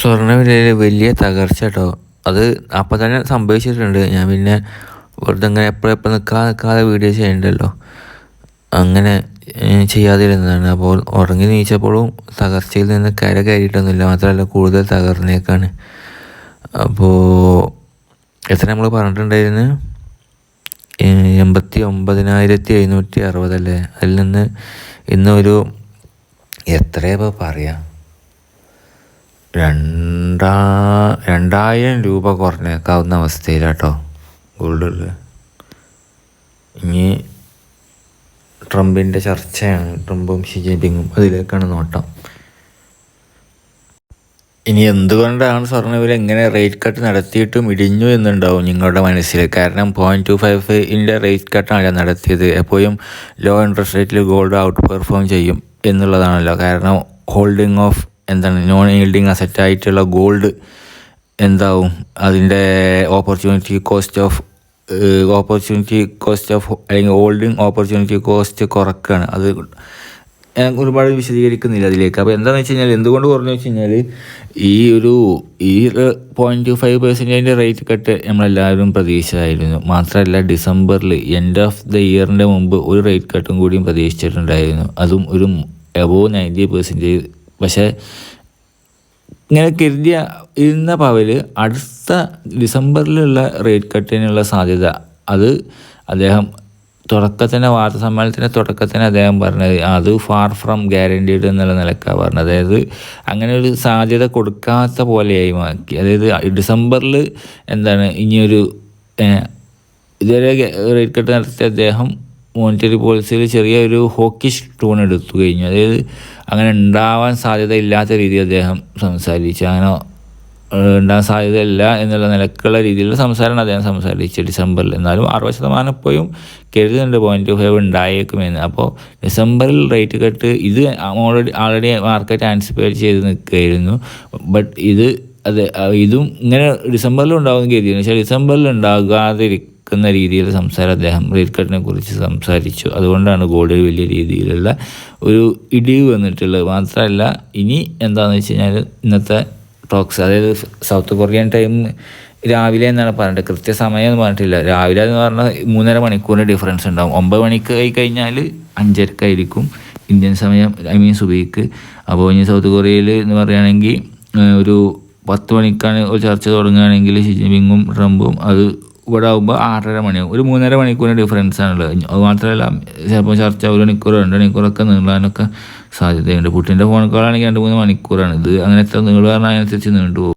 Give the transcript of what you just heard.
സ്വർണവിലയിൽ വലിയ തകർച്ച കേട്ടോ അത് അപ്പം തന്നെ സംഭവിച്ചിട്ടുണ്ട്. ഞാൻ പിന്നെ വെറുതെ ഇങ്ങനെ എപ്പോഴെപ്പോൾ നിൽക്കാതെ നിൽക്കാതെ വീഡിയോ ചെയ്യണ്ടല്ലോ. അങ്ങനെ ചെയ്യാതിരുന്നതാണ്. അപ്പോൾ ഉറങ്ങി നീച്ചപ്പോഴും തകർച്ചയിൽ നിന്ന് കര കയറിയിട്ടൊന്നുമില്ല. മാത്രമല്ല കൂടുതൽ തകർന്നേക്കാണ്. അപ്പോൾ എത്ര നമ്മൾ പറഞ്ഞിട്ടുണ്ടായിരുന്നു? എൺപത്തി ഒമ്പതിനായിരത്തി എഴുന്നൂറ്റി അറുപതല്ലേ അതിൽ നിന്ന് ഇന്നൊരു എത്രയപ്പോൾ പറയാം? രണ്ടാ രണ്ടായിരം രൂപ കുറഞ്ഞേക്കാവുന്ന അവസ്ഥയിലാട്ടോ ഗോൾഡ് ഇനി ട്രംപിന്റെ ചർച്ചയാണ്. ട്രംപും ഷി ജിൻപിങ്ങും അതിലേക്കാണ് നോട്ടം. ഇനി എന്തുകൊണ്ടാണ് സ്വർണവില ഇങ്ങനെ റേറ്റ് കട്ട് നടത്തിയിട്ടും ഇടിഞ്ഞു എന്നുണ്ടാവും നിങ്ങളുടെ മനസ്സിൽ? കാരണം പോയിന്റ് ടു ഫൈവ് ഇന്റെ റേറ്റ് കട്ടാണ് നടത്തിയത്. എപ്പോഴും ലോ ഇൻട്രസ്റ്റ് റേറ്റിൽ ഗോൾഡ് ഔട്ട് പെർഫോം ചെയ്യും എന്നുള്ളതാണല്ലോ. കാരണം ഹോൾഡിംഗ് ഓഫ് എന്താണ് നോൺ ഈൽഡിങ് അസറ്റ് ആയിട്ടുള്ള ഗോൾഡ് എന്താവും? അതിന്റെ opportunity cost of opportunity cost of അല്ലെങ്കിൽ ഹോൾഡിങ് ഓപ്പർച്യൂണിറ്റി കോസ്റ്റ് കുറക്കുകയാണ് അത് ഞാൻ ഒരുപാട് വിശദീകരിക്കുന്നില്ല അതിലേക്ക്. അപ്പോൾ എന്താണെന്ന് വെച്ച് കഴിഞ്ഞാൽ എന്തുകൊണ്ട് കുറഞ്ഞു വെച്ച് കഴിഞ്ഞാൽ ഈ ഒരു ഈ പോയിന്റ് ഫൈവ് പെർസെന്റേജിന്റെ റേറ്റ് കട്ട് നമ്മളെല്ലാവരും പ്രതീക്ഷിച്ചതായിരുന്നു. മാത്രമല്ല ഡിസംബറിൽ എൻഡ് ഓഫ് ദ ഇയറിന്റെ മുമ്പ് ഒരു റേറ്റ് കട്ടും കൂടിയും പ്രതീക്ഷിച്ചിട്ടുണ്ടായിരുന്നു. അതും ഒരു എബോവ് നയന്റി പെർസെന്റേജ് പക്ഷേ ഇങ്ങനെ കരുതിയ ഇരുന്ന പവൽ അടുത്ത ഡിസംബറിലുള്ള റേറ്റ് കട്ടിനുള്ള സാധ്യത. അത് അദ്ദേഹം തുടക്കത്തിന്റെ വാർത്താ സമ്മേളനത്തിന്റെ തുടക്കത്തിന് അദ്ദേഹം പറഞ്ഞത്. അത് ഫാർ ഫ്രം ഗ്യാരണ്ടീഡ് എന്നുള്ള നിലക്കാണ് പറഞ്ഞത്. അതായത് അങ്ങനെ ഒരു സാധ്യത കൊടുക്കാത്ത പോലെയായി മാക്കി അതായത് ഡിസംബറിൽ എന്താണ് ഇനിയൊരു ഇതുവരെ റേറ്റ് കട്ട് നടത്തിയ അദ്ദേഹം മോണിറ്ററി പോളിസിയിൽ ചെറിയൊരു ഹോക്കിഷ് ടൂൺ എടുത്തു കഴിഞ്ഞു. അതായത് അങ്ങനെ ഉണ്ടാവാൻ സാധ്യത ഇല്ലാത്ത രീതിയിൽ അദ്ദേഹം സംസാരിച്ചു. അങ്ങനെ ഉണ്ടാകാൻ സാധ്യതയില്ല എന്നുള്ള നിലക്കുള്ള രീതിയിലുള്ള സംസാരമാണ് അദ്ദേഹം സംസാരിച്ചത് ഡിസംബറിൽ. എന്നാലും അറുപത് ശതമാനം ഇപ്പോഴും കരുതുന്നുണ്ട് പോയിന്റ് ടു ഫൈവ് ഉണ്ടായേക്കുമെന്ന് അപ്പോൾ ഡിസംബറിൽ റേറ്റ് കട്ട് ഇത് ഓൾറെഡി ആൾറെഡി മാർക്കറ്റ് ആൻസിപ്പേറ്റ് ചെയ്ത് നിൽക്കുകയായിരുന്നു. ബട്ട് ഇത് അതെ ഇതും ഇങ്ങനെ ഡിസംബറിൽ ഉണ്ടാകുന്ന കരുതിയിരുന്നു. പക്ഷേ ഡിസംബറിൽ ഉണ്ടാകാതിരിക്കും നിൽക്കുന്ന രീതിയിൽ സംസാരം അദ്ദേഹം റേറ്റ് കുറിച്ച് സംസാരിച്ചു. അതുകൊണ്ടാണ് ഗോൾഡിൽ വലിയ രീതിയിലുള്ള ഒരു ഇടിവ് വന്നിട്ടുള്ളത്. മാത്രമല്ല ഇനി എന്താണെന്ന് വെച്ച് കഴിഞ്ഞാൽ ഇന്നത്തെ ടോക്സ് അതായത് സൗത്ത് കൊറിയൻ ടൈം രാവിലെ എന്നാണ് പറഞ്ഞിട്ട് കൃത്യസമയം എന്ന് പറഞ്ഞിട്ടില്ല. രാവിലെ എന്ന് പറഞ്ഞാൽ മൂന്നര മണിക്കൂറിന്റെ ഡിഫറൻസ് ഉണ്ടാവും. ഒമ്പത് മണിക്ക് ആയി കഴിഞ്ഞാൽ അഞ്ചരക്കായിരിക്കും ഇന്ത്യൻ സമയം ഐ മീൻ സുബിക്ക്. അപ്പോൾ ഇനി സൗത്ത് കൊറിയയിൽ എന്ന് പറയുകയാണെങ്കിൽ ഒരു പത്ത് മണിക്കാണ് ഒരു ചർച്ച തുടങ്ങുകയാണെങ്കിൽ ഷി ജിൻപിങ്ങും ട്രംപും അത് ഇവിടെ ആകുമ്പോൾ ആറര മണിയാകും ഒരു മൂന്നര മണിക്കൂറിന്റെ ഡിഫറൻസ് ആണുള്ളത് അത് മാത്രമല്ല ചിലപ്പോൾ ചർച്ച ഒരു മണിക്കൂർ രണ്ട് മണിക്കൂറൊക്കെ നീളാനൊക്കെ സാധ്യതയുണ്ട്. പുട്ടിന്റെ ഫോൺ കോളാണെങ്കിൽ രണ്ട് മൂന്ന് മണിക്കൂറാണ്. ഇത് അങ്ങനെ എത്ര നീളം പറഞ്ഞാൽ അതിനനുസരിച്ച് നീണ്ടു പോകും